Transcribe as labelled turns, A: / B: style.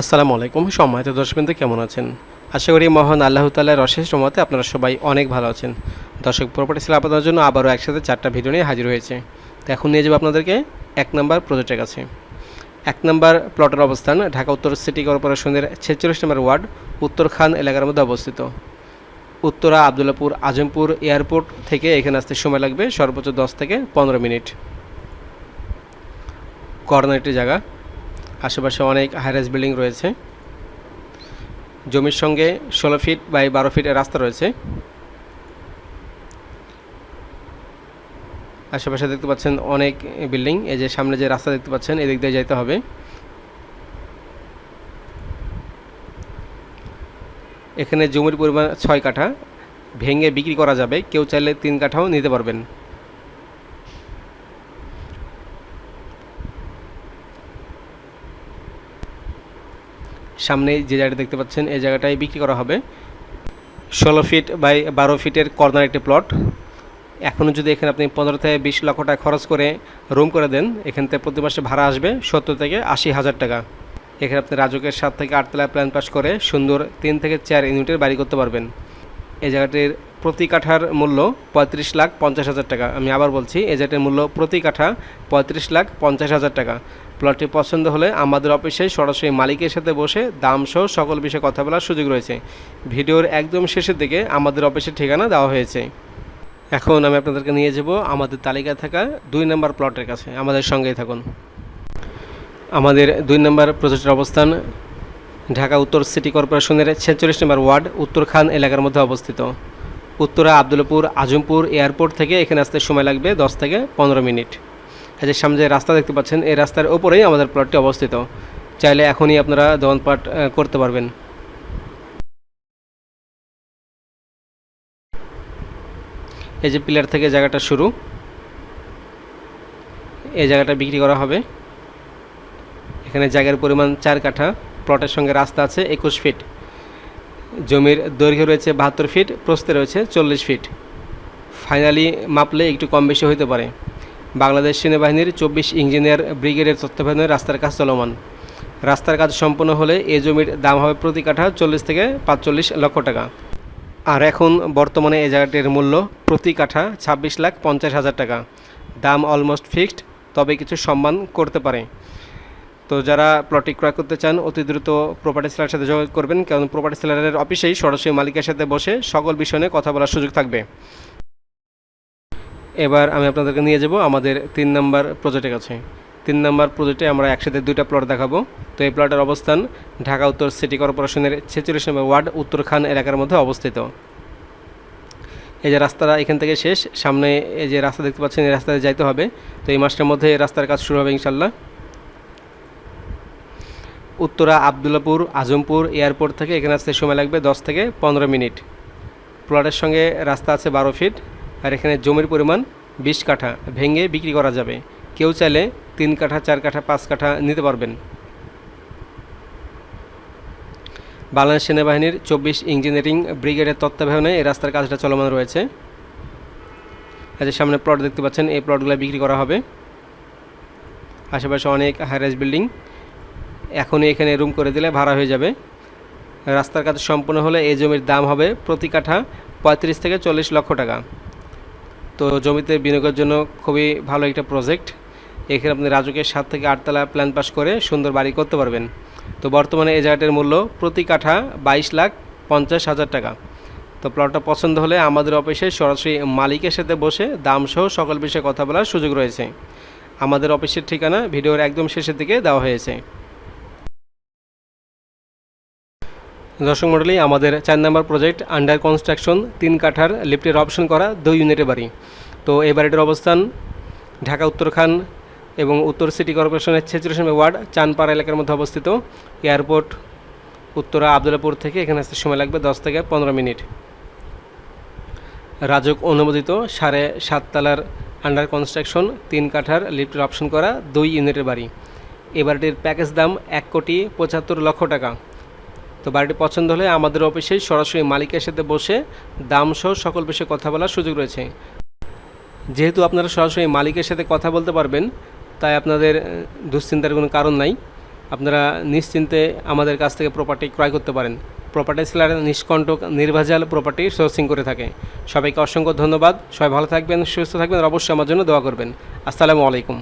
A: আসসালামু আলাইকুম। সম্মানিত দর্শকবৃন্দ, কেমন আছেন? আশা করি মহান আল্লাহ তাল্লাহর অশেষ রহমতে আপনারা সবাই অনেক ভালো আছেন। দর্শক প্রপার্টি সেল আপনাদের জন্য আবারও একসাথে চারটা ভিডিও নিয়ে হাজির হয়েছে। তো এখন নিয়ে যাব আপনাদেরকে এক নম্বর প্রজেক্টের কাছে। এক নম্বর প্লটের অবস্থান ঢাকা উত্তর সিটি কর্পোরেশনের ছেচল্লিশ নম্বর ওয়ার্ড, উত্তর খান এলাকার মধ্যে অবস্থিত। উত্তরা, আবদুল্লাপুর, আজমপুর এয়ারপোর্ট থেকে এখানে আসতে সময় লাগবে সর্বোচ্চ দশ থেকে পনেরো মিনিট। কর্নার একটি জায়গা। আশেপাশে অনেক হাইরাইজ বিল্ডিং রয়েছে। জমির সঙ্গে ষোলো ফিট বাই বারো ফিটের রাস্তা রয়েছে। আশেপাশে দেখতে পাচ্ছেন অনেক বিল্ডিং এই যে সামনে যে রাস্তা দেখতে পাচ্ছেন, এদিক দিয়ে যেতে হবে। এখানে জমির পরিমাণ ছয় কাঠা, ভেঙে বিক্রি করা যাবে, কেউ চাইলে তিন কাঠাও নিতে পারবেন। সামনে যে জায়গাটা দেখতে পাচ্ছেন, এই জায়গাটাই বিক্রি করা হবে। ষোলো ফিট বাই বারো ফিটের কর্নার একটি প্লট। এখনও যদি এখানে আপনি পনেরো থেকে বিশ লক্ষ টাকা খরচ করে রুম করে দেন, এখান থেকে প্রতি মাসে ভাড়া আসবে সত্তর থেকে আশি হাজার টাকা। এখানে আপনি রাজকের সাত থেকে আটতলা প্ল্যান পাস করে সুন্দর তিন থেকে চার ইউনিটের বাড়ি করতে পারবেন। এই জায়গাটির প্রতি কাঠার মূল্য পঁয়ত্রিশ লাখ পঞ্চাশ হাজার টাকা। আমি আবার বলছি, এই জায়গাটির মূল্য প্রতি কাঠা পঁয়ত্রিশ লাখ পঞ্চাশ হাজার টাকা। প্লটটি পছন্দ হলে আমাদের অফিসে সরাসরি মালিকের সাথে বসে দাম সহ সকল বিষয়ে কথা বলার সুযোগ রয়েছে। ভিডিওর একদম শেষের দিকে আমাদের অফিসের ঠিকানা দেওয়া হয়েছে। এখন আমি আপনাদেরকে নিয়ে যাব আমাদের তালিকায় থাকা দুই নম্বর প্লটের কাছে। আমাদের সঙ্গেই থাকুন। আমাদের দুই নম্বর প্রজেক্টের অবস্থান ঢাকা উত্তর সিটি কর্পোরেশনের ছেচল্লিশ নম্বর ওয়ার্ড উত্তরখান এলাকার মধ্যে অবস্থিত। উত্তরা আবদুল্লাপুর আজমপুর এয়ারপোর্ট থেকে এখানে আসতে সময় লাগবে দশ থেকে পনেরো মিনিট। এই যে সামনে রাস্তা দেখতে পাচ্ছেন, এই রাস্তার ওপরেই আমাদের প্লটটি অবস্থিত। চাইলে এখনই আপনারা দোকানপাট করতে পারবেন। এই যে পিলার থেকে জায়গাটা শুরু। এই জায়গাটা বিক্রি করা হবে। এখানে জায়গার পরিমাণ চার কাঠা। প্লটের সঙ্গে রাস্তা আছে একুশ ফিট জমির দৈর্ঘ্য রয়েছে বাহাত্তর ফিট প্রস্থে রয়েছে চল্লিশ ফিট ফাইনালি মাপলে একটু কম বেশি হতে পারে। বাংলাদেশ সেনাবাহিনীর চব্বিশ ইঞ্জিনিয়ার ব্রিগেডের তত্ত্বাবধানে রাস্তার কাজ চলমান। রাস্তার কাজ সম্পন্ন হলে এই জমির দাম হবে প্রতি কাঠা চল্লিশ থেকে পাঁচচল্লিশ লক্ষ টাকা। আর এখন বর্তমানে এই জায়গাটির মূল্য প্রতি কাঠা ছাব্বিশ লাখ পঞ্চাশ হাজার টাকা। দাম অলমোস্ট ফিক্সড তবে কিছু সম্মান করতে পারে। তো যারা প্লটটি ক্রয় করতে চান, অতি দ্রুত প্রপার্টি সেলারের সাথে যোগাযোগ করবেন, কারণ প্রপার্টি সেলারের অফিসেই সরাসরি মালিকের সাথে বসে সকল বিষয় নিয়ে কথা বলার সুযোগ থাকবে। এবার আমি আপনাদেরকে নিয়ে যাব আমাদের তিন নম্বর প্রজেক্টের কাছে। তিন নম্বর প্রজেক্টে আমরা একসাথে দুইটা প্লট দেখাবো। তো এই প্লটের অবস্থান ঢাকা উত্তর সিটি কর্পোরেশনের ছেচল্লিশ নম্বর ওয়ার্ড উত্তরখান এলাকার মধ্যে অবস্থিত। এই যে রাস্তাটা এখান থেকে শেষ, সামনে এই যে রাস্তা দেখতে পাচ্ছেন, এই রাস্তায় যাইতে হবে। তো এই মাসটার মধ্যে রাস্তার কাজ শুরু হবে ইনশাল্লাহ উত্তরা আবদুল্লাপুর, আজমপুর এয়ারপোর্ট থেকে এখানে আসতে সময় লাগবে দশ থেকে পনেরো মিনিট। প্লটের সঙ্গে রাস্তা আছে বারো ফিট আর এখানে জমির পরিমাণ বিশ কাঠা ভেঙে বিক্রি করা যাবে। কেউ চাইলে তিন কাঠা, চার কাঠা, পাঁচ কাঠা নিতে পারবেন। বাংলাদেশ সেনাবাহিনীর চব্বিশ ইঞ্জিনিয়ারিং ব্রিগেডের তত্ত্বাবধানে এই রাস্তার কাজটা চলমান রয়েছে। যে সামনে প্লট দেখতে পাচ্ছেন, এই প্লটগুলো বিক্রি করা হবে। আশেপাশে অনেক হাইরাইজ বিল্ডিং এখনই এখানে রুম করে দিলে ভাড়া হয়ে যাবে। রাস্তার কাজ সম্পূর্ণ হলে এই জমির দাম হবে প্রতি কাঠা পঁয়ত্রিশ থেকে চল্লিশ লক্ষ টাকা। তো জমিতে বিনিয়োগের জন্য খুবই ভালো একটা প্রজেক্ট এখানে আপনি রাজুকের সাত থেকে আটতলা প্ল্যান পাস করে সুন্দর বাড়ি করতে পারবেন। তো বর্তমানে এই জায়গাটার মূল্য প্রতি কাঠা বাইশ লাখ পঞ্চাশ হাজার টাকা। তো প্লটটা পছন্দ হলে আমাদের অফিসে সরাসরি মালিকের সাথে বসে দাম সহ সকল বিষয়ে কথা বলার সুযোগ রয়েছে। আমাদের অফিসের ঠিকানা ভিডিওর একদম শেষের দিকে দেওয়া হয়েছে। দর্শক মণ্ডলী, আমাদের চার নম্বর প্রজেক্ট আন্ডার কনস্ট্রাকশন তিন কাঠার লিফটের অপশন করা দুই ইউনিটের বাড়ি। তো এই বাড়িটার অবস্থান ঢাকা উত্তরখান এবং উত্তর সিটি কর্পোরেশনের ছেচল্লিশ নম্বর ওয়ার্ড, চানপাড়া এলাকার মধ্যে অবস্থিত। এয়ারপোর্ট উত্তরা, আবদুল্লাপুর থেকে এখানে আসতে সময় লাগবে দশ থেকে পনেরো মিনিট। রাজক অনুমোদিত সাড়ে সাত তলার আন্ডার কনস্ট্রাকশন তিন কাঠার লিফটের অপশন করা দুই ইউনিটের বাড়ি। এই বাড়িটির প্যাকেজ দাম এক কোটি পঁচাত্তর লক্ষ টাকা। তো বাড়িটি পছন্দ হলে আমাদের অফিসে সরাসরি মালিকের সাথে বসে দাম সহ সকল বিষয়ে কথা বলার সুযোগ রয়েছে। যেহেতু আপনারা সরাসরি মালিকের সাথে কথা বলতে পারবেন, তাই আপনাদের দুশ্চিন্তার কোনো কারণ নাই। আপনারা নিশ্চিন্তে আমাদের কাছ থেকে প্রপার্টি ক্রয় করতে পারেন। প্রপার্টি সেলার নিষ্কণ্টক নির্ভেজাল প্রপার্টি সোর্সিং করে থাকে। সবাইকে অসংখ্য ধন্যবাদ। সবাই ভালো থাকবেন, সুস্থ থাকবেন, আর অবশ্যই আমার জন্য দোয়া করবেন। আসসালামু আলাইকুম।